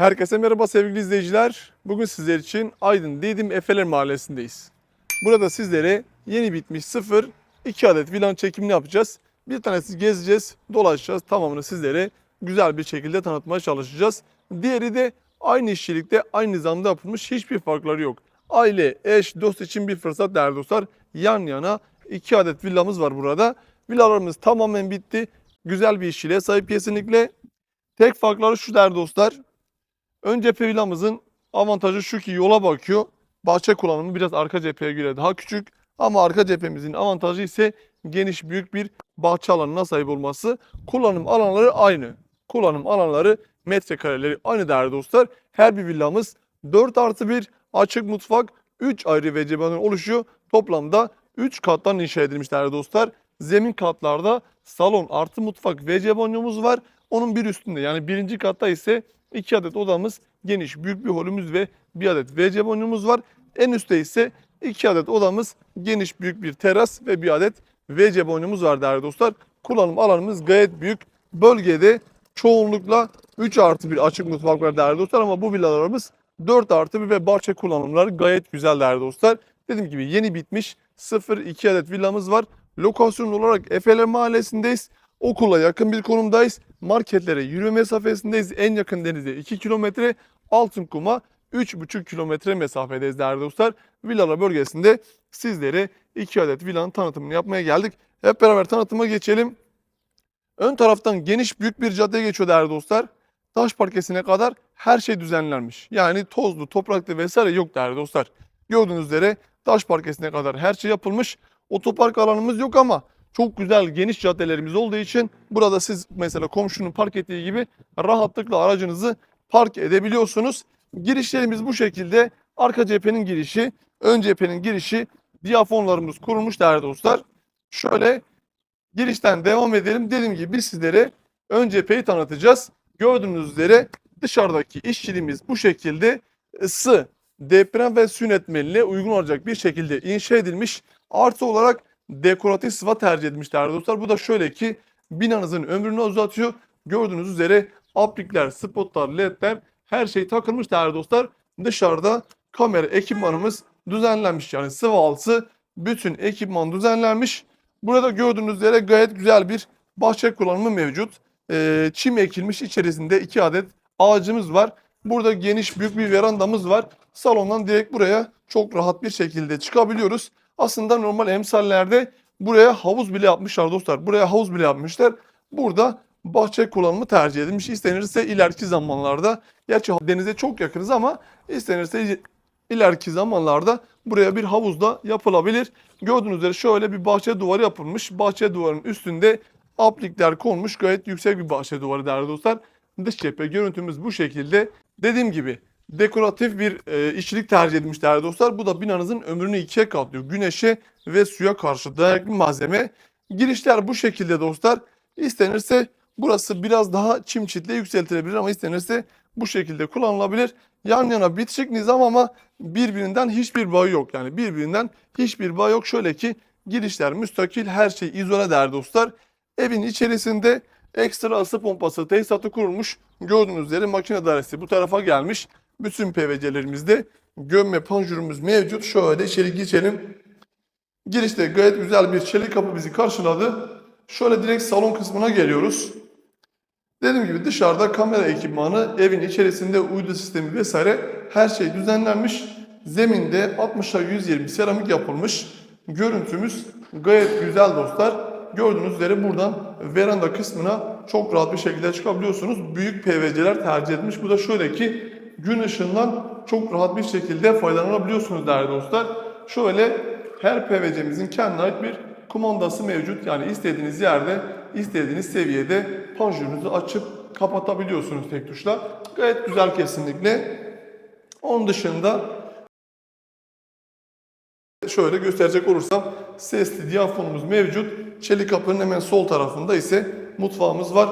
Herkese merhaba sevgili izleyiciler. Bugün sizler için Aydın Didim Efeler Mahallesi'ndeyiz. Burada sizlere yeni bitmiş sıfır 2 adet villan çekimini yapacağız. Bir tanesi gezeceğiz, dolaşacağız. Tamamını sizlere güzel bir şekilde tanıtmaya çalışacağız. Diğeri de aynı işçilikte, aynı nizamda yapılmış hiçbir farkları yok. Aile, eş, dost için bir fırsat değerli dostlar. Yan yana 2 adet villamız var burada. Villalarımız tamamen bitti. Güzel bir işçiliğe sahip kesinlikle. Tek farkları şu değerli dostlar. Ön cephe villamızın avantajı şu ki yola bakıyor. Bahçe kullanımı biraz arka cepheye göre daha küçük. Ama arka cephemizin avantajı ise geniş büyük bir bahçe alanına sahip olması. Kullanım alanları aynı. Kullanım alanları metrekareleri aynı değerli dostlar. Her bir villamız 4 artı 1 açık mutfak 3 ayrı vecibenin oluşuyor. Toplamda 3 kattan inşa edilmiş değerli dostlar. Zemin katlarda salon artı mutfak WC banyomuz var. Onun bir üstünde yani birinci katta ise 2 adet odamız, geniş büyük bir holümüz ve bir adet WC banyomuz var. En üstte ise 2 adet odamız, geniş büyük bir teras ve bir adet WC banyomuz var değerli dostlar. Kullanım alanımız gayet büyük. Bölgede çoğunlukla 3 artı 1 açık mutfak var değerli dostlar ama bu villalarımız 4 artı 1 ve bahçe kullanımları gayet güzel değerli dostlar. Dediğim gibi yeni bitmiş 0-2 adet villamız var. Lokasyon olarak Efeler Mahallesi'ndeyiz. Okula yakın bir konumdayız. Marketlere yürüme mesafesindeyiz. En yakın denize 2 kilometre. Altınkum'a 3,5 kilometre mesafedeyiz değerli dostlar. Villalar bölgesinde sizlere 2 adet villanın tanıtımını yapmaya geldik. Hep beraber tanıtıma geçelim. Ön taraftan geniş büyük bir cadde geçiyor değerli dostlar. Taş parkesine kadar her şey düzenlenmiş. Yani tozlu, topraklı vesaire yok değerli dostlar. Gördüğünüz üzere taş parkesine kadar her şey yapılmış. Otopark alanımız yok ama çok güzel geniş caddelerimiz olduğu için burada siz mesela komşunun park ettiği gibi rahatlıkla aracınızı park edebiliyorsunuz. Girişlerimiz bu şekilde. Arka cephenin girişi, ön cephenin girişi, diyafonlarımız kurulmuş değerli dostlar. Şöyle girişten devam edelim. Dediğim gibi biz sizlere ön cepheyi tanıtacağız. Gördüğünüz üzere dışarıdaki işçiliğimiz bu şekilde ısı, deprem ve su yönetmeliğine uygun olacak bir şekilde inşa edilmiş. Artı olarak dekoratif sıva tercih değerli dostlar. Bu da şöyle ki binanızın ömrünü uzatıyor. Gördüğünüz üzere aplikler, spotlar, ledler her şey takılmış değerli dostlar. Dışarıda kamera ekipmanımız düzenlenmiş. Yani sıvı altı bütün ekipman düzenlenmiş. Burada gördüğünüz üzere gayet güzel bir bahçe kullanımı mevcut. Ee, çim ekilmiş içerisinde iki adet ağacımız var. Burada geniş büyük bir verandamız var. Salondan direkt buraya çok rahat bir şekilde çıkabiliyoruz. Aslında normal emsallerde buraya havuz bile yapmışlar dostlar. Buraya havuz bile yapmışlar. Burada bahçe kullanımı tercih edilmiş. İstenirse ileriki zamanlarda, gerçi denize çok yakınız ama istenirse ileriki zamanlarda buraya bir havuz da yapılabilir. Gördüğünüz üzere şöyle bir bahçe duvarı yapılmış. Bahçe duvarının üstünde aplikler konmuş. Gayet yüksek bir bahçe duvarı değerli dostlar. Dış cephe görüntümüz bu şekilde. Dediğim gibi dekoratif bir e, işçilik tercih edilmiş değerli dostlar. Bu da binanızın ömrünü ikiye katlıyor. Güneşe ve suya karşı dayanıklı malzeme. Girişler bu şekilde dostlar. İstenirse burası biraz daha çim çitle yükseltilebilir ama istenirse bu şekilde kullanılabilir. Yan yana bitişik nizam ama birbirinden hiçbir bağı yok. Yani birbirinden hiçbir bağı yok. Şöyle ki girişler müstakil her şey izole değerli dostlar. Evin içerisinde ekstra ısı pompası tesisatı kurulmuş. Gördüğünüz üzere makine dairesi bu tarafa gelmiş. Bütün PVC'lerimizde gömme panjurumuz mevcut. Şöyle içeri geçelim. Girişte gayet güzel bir çelik kapı bizi karşıladı. Şöyle direkt salon kısmına geliyoruz. Dediğim gibi dışarıda kamera ekipmanı, evin içerisinde uydu sistemi vesaire her şey düzenlenmiş. Zeminde 60'a 120 seramik yapılmış. Görüntümüz gayet güzel dostlar. Gördüğünüz üzere buradan veranda kısmına çok rahat bir şekilde çıkabiliyorsunuz. Büyük PVC'ler tercih edilmiş. Bu da şöyle ki gün ışığından çok rahat bir şekilde faydalanabiliyorsunuz değerli dostlar. Şöyle her PVC'mizin kendine ait bir kumandası mevcut. Yani istediğiniz yerde, istediğiniz seviyede panjurumuzu açıp kapatabiliyorsunuz tek tuşla. Gayet güzel kesinlikle. Onun dışında şöyle gösterecek olursam sesli diyafonumuz mevcut. Çelik kapının hemen sol tarafında ise mutfağımız var.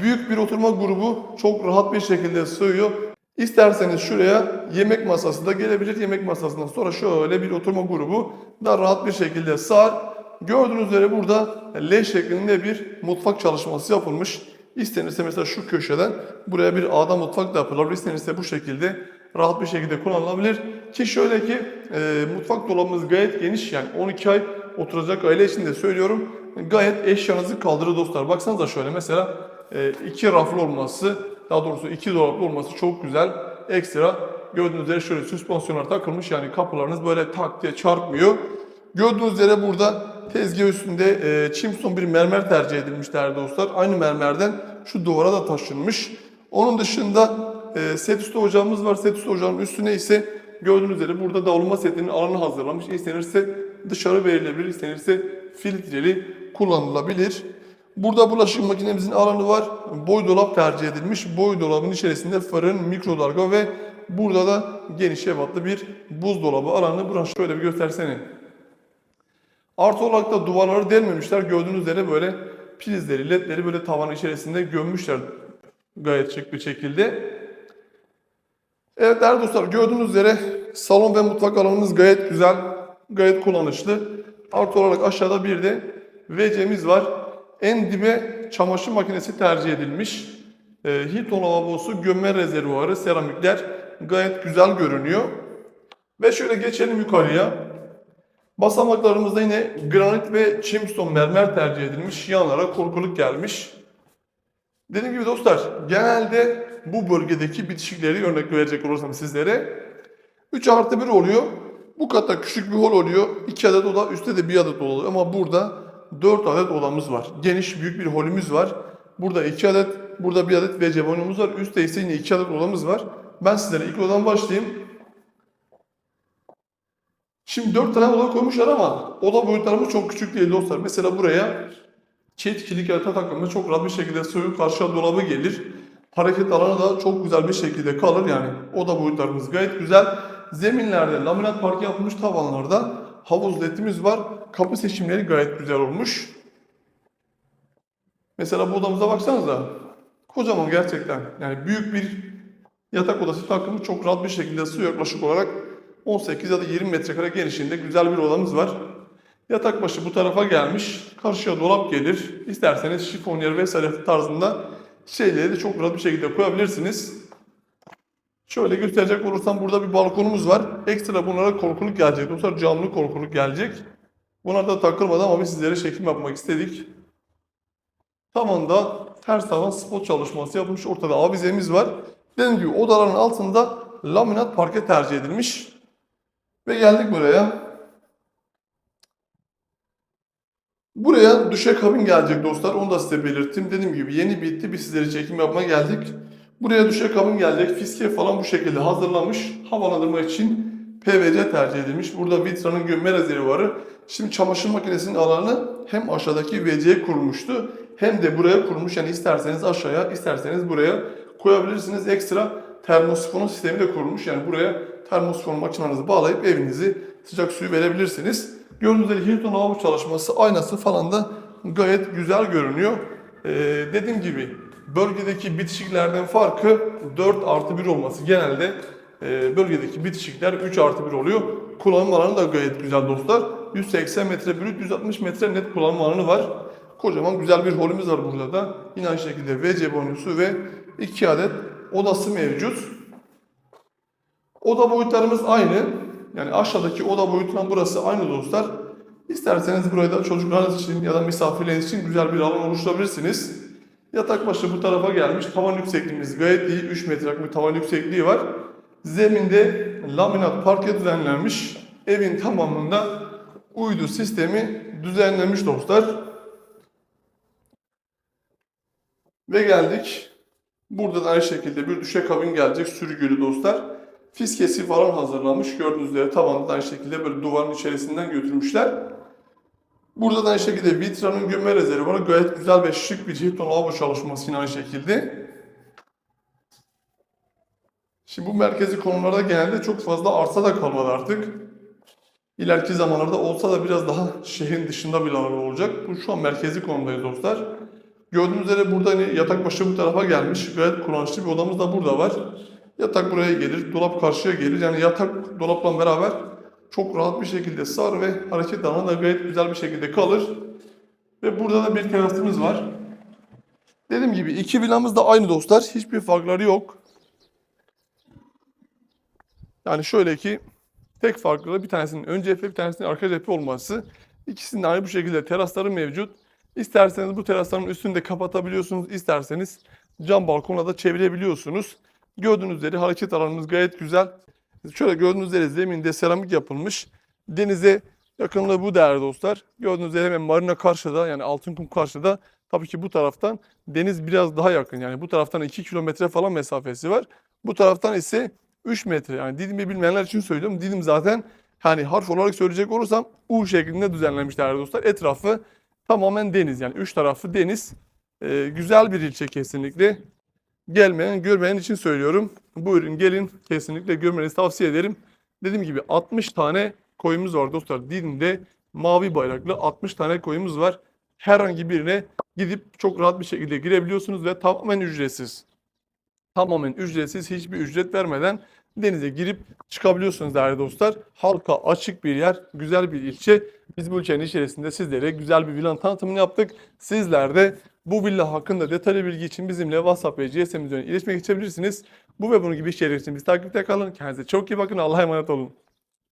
Büyük bir oturma grubu çok rahat bir şekilde sığıyor. İsterseniz şuraya yemek masası da gelebilir. Yemek masasından sonra şöyle bir oturma grubu da rahat bir şekilde sığar. Gördüğünüz üzere burada L şeklinde bir mutfak çalışması yapılmış. İstenirse mesela şu köşeden buraya bir adam mutfak da yapılabilir. İstenirse bu şekilde rahat bir şekilde kullanılabilir. Ki şöyle ki e, mutfak dolabımız gayet geniş yani 12 ay oturacak aile için de söylüyorum. Gayet eşyanızı kaldırır dostlar. Baksanıza şöyle mesela e, iki raflı olması daha doğrusu iki dolaplı olması çok güzel. Ekstra gördüğünüz üzere şöyle süspansiyonlar takılmış yani kapılarınız böyle tak diye çarpmıyor. Gördüğünüz üzere burada tezgah üstünde e, çimson bir mermer tercih edilmiş değerli dostlar. Aynı mermerden şu duvara da taşınmış. Onun dışında e, set üstü ocağımız var. Set üstü ocağın üstüne ise gördüğünüz üzere burada davulma setinin alanı hazırlamış. İstenirse dışarı verilebilir, istenirse filtreli kullanılabilir. Burada bulaşık makinemizin alanı var. Boy dolap tercih edilmiş. Boy dolabın içerisinde fırın, mikrodalga ve burada da geniş ebatlı bir buzdolabı alanı. Burası şöyle bir göstersene. Artı olarak da duvarları delmemişler. Gördüğünüz üzere böyle prizleri, ledleri böyle tavan içerisinde gömmüşler gayet şık bir şekilde. Evet değerli dostlar gördüğünüz üzere salon ve mutfak alanımız gayet güzel, gayet kullanışlı. Artı olarak aşağıda bir de WC'miz var. En dibe çamaşır makinesi tercih edilmiş. E, Hilton lavabosu, gömme rezervuarı, seramikler gayet güzel görünüyor. Ve şöyle geçelim yukarıya. Basamaklarımızda yine granit ve chimstone mermer tercih edilmiş. Yanlara korkuluk gelmiş. Dediğim gibi dostlar genelde bu bölgedeki bitişikleri örnek verecek olursam sizlere 3 artı 1 oluyor. Bu katta küçük bir hol oluyor. 2 adet oda üstte de bir adet oda oluyor. Ama burada 4 adet odamız var. Geniş büyük bir holümüz var. Burada 2 adet, burada bir adet WC banyomuz var. Üstte ise yine 2 adet odamız var. Ben sizlere ilk odadan başlayayım. Şimdi 4 tane oda koymuşlar ama oda boyutlarımız çok küçük değil dostlar. Mesela buraya çift kilit yatağı takımı çok rahat bir şekilde sığır karşıya dolabı gelir. Hareket alanı da çok güzel bir şekilde kalır yani. Oda boyutlarımız gayet güzel. Zeminlerde laminat parke yapılmış tavanlarda havuz ledimiz var. Kapı seçimleri gayet güzel olmuş. Mesela bu odamıza baksanıza. Kocaman gerçekten. Yani büyük bir yatak odası takımı çok rahat bir şekilde sığıyor yaklaşık olarak 18 ya da 20 metrekare genişliğinde güzel bir odamız var. Yatak başı bu tarafa gelmiş. Karşıya dolap gelir. İsterseniz şifonyer vesaire tarzında şeyleri de çok rahat bir şekilde koyabilirsiniz. Şöyle gösterecek olursam burada bir balkonumuz var. Ekstra bunlara korkuluk gelecek. Dostlar camlı korkuluk gelecek. Bunlar da takılmadı ama biz sizlere çekim yapmak istedik. Tavanda ters tavan spot çalışması yapılmış. Ortada avizemiz var. Dediğim gibi odaların altında laminat parke tercih edilmiş. Ve geldik buraya. Buraya düşekabin gelecek dostlar. Onu da size belirttim. Dediğim gibi yeni bitti. Biz sizlere çekim yapmaya geldik. Buraya düşekabin gelecek. Fiske falan bu şekilde hazırlamış. Havalandırma için PVC tercih edilmiş. Burada Vitra'nın gömme rezervuarı. Şimdi çamaşır makinesinin alanı hem aşağıdaki WC'ye kurulmuştu hem de buraya kurulmuş. Yani isterseniz aşağıya isterseniz buraya koyabilirsiniz. Ekstra termosifon sistemi de kurulmuş. Yani buraya termosifon makinenizi bağlayıp evinizi sıcak suyu verebilirsiniz. Gördüğünüz üzere Hilton lavabo çalışması, aynası falan da gayet güzel görünüyor. Ee, dediğim gibi bölgedeki bitişiklerden farkı 4 artı 1 olması. Genelde e, bölgedeki bitişikler 3 artı 1 oluyor. Kullanım alanı da gayet güzel dostlar. 180 metre brüt, 160 metre net kullanım alanı var. Kocaman güzel bir holümüz var burada da. Yine aynı şekilde WC bonusu ve 2 adet odası mevcut. Oda boyutlarımız aynı. Yani aşağıdaki oda boyutundan burası aynı dostlar. İsterseniz burayı da çocuklarınız için ya da misafirleriniz için güzel bir alan oluşturabilirsiniz. Yatak başı bu tarafa gelmiş. Tavan yüksekliğimiz gayet iyi. 3 metrelik bir tavan yüksekliği var. Zeminde laminat parke düzenlenmiş. Evin tamamında uydu sistemi düzenlenmiş dostlar. Ve geldik. Burada da aynı şekilde bir düşekabin gelecek sürgülü dostlar. Fiskesi falan hazırlanmış. Gördüğünüz üzere tavanı da aynı şekilde böyle duvarın içerisinden götürmüşler. Burada da aynı şekilde Vitra'nın gömme rezervuarı gayet güzel ve şık bir Hilton lavabo çalışması aynı şekilde. Şimdi bu merkezi konularda genelde çok fazla arsa da kalmadı artık. İleriki zamanlarda olsa da biraz daha şehrin dışında bir alan olacak. Bu şu an merkezi konumdayız dostlar. Gördüğünüz üzere burada hani yatak başı bu tarafa gelmiş. Gayet kullanışlı bir odamız da burada var. Yatak buraya gelir, dolap karşıya gelir. Yani yatak dolapla beraber çok rahat bir şekilde sar ve hareket alanı gayet güzel bir şekilde kalır. Ve burada da bir terasımız var. Dediğim gibi iki villamız da aynı dostlar. Hiçbir farkları yok. Yani şöyle ki tek farkları bir tanesinin ön cephe bir tanesinin arka cephe olması. İkisinin aynı bu şekilde terasları mevcut. İsterseniz bu terasların üstünü de kapatabiliyorsunuz. İsterseniz cam balkonla da çevirebiliyorsunuz. Gördüğünüz üzere hareket alanımız gayet güzel. Şöyle gördüğünüz üzere zeminde seramik yapılmış. Denize yakınlığı bu değerli dostlar. Gördüğünüz üzere hemen marina karşıda yani Altınkum karşıda. Tabii ki bu taraftan deniz biraz daha yakın. Yani bu taraftan 2 kilometre falan mesafesi var. Bu taraftan ise 3 metre. Yani Didim'i bilmeyenler için söylüyorum. Didim zaten hani harf olarak söyleyecek olursam U şeklinde düzenlenmiş değerli dostlar. Etrafı tamamen deniz. Yani üç tarafı deniz. Ee, güzel bir ilçe kesinlikle. Gelmeyen, görmeyen için söylüyorum. Buyurun gelin kesinlikle görmenizi tavsiye ederim. Dediğim gibi 60 tane koyumuz var dostlar. Didim'de mavi bayraklı 60 tane koyumuz var. Herhangi birine gidip çok rahat bir şekilde girebiliyorsunuz ve tamamen ücretsiz. Tamamen ücretsiz, hiçbir ücret vermeden denize girip çıkabiliyorsunuz değerli dostlar. Halka açık bir yer, güzel bir ilçe. Biz bu ilçenin içerisinde sizlere güzel bir villanın tanıtımını yaptık. Sizler de bu villa hakkında detaylı bilgi için bizimle WhatsApp ve GSM üzerinden iletişime geçebilirsiniz. Bu ve bunun gibi şeyler için biz takipte kalın. Kendinize çok iyi bakın. Allah'a emanet olun.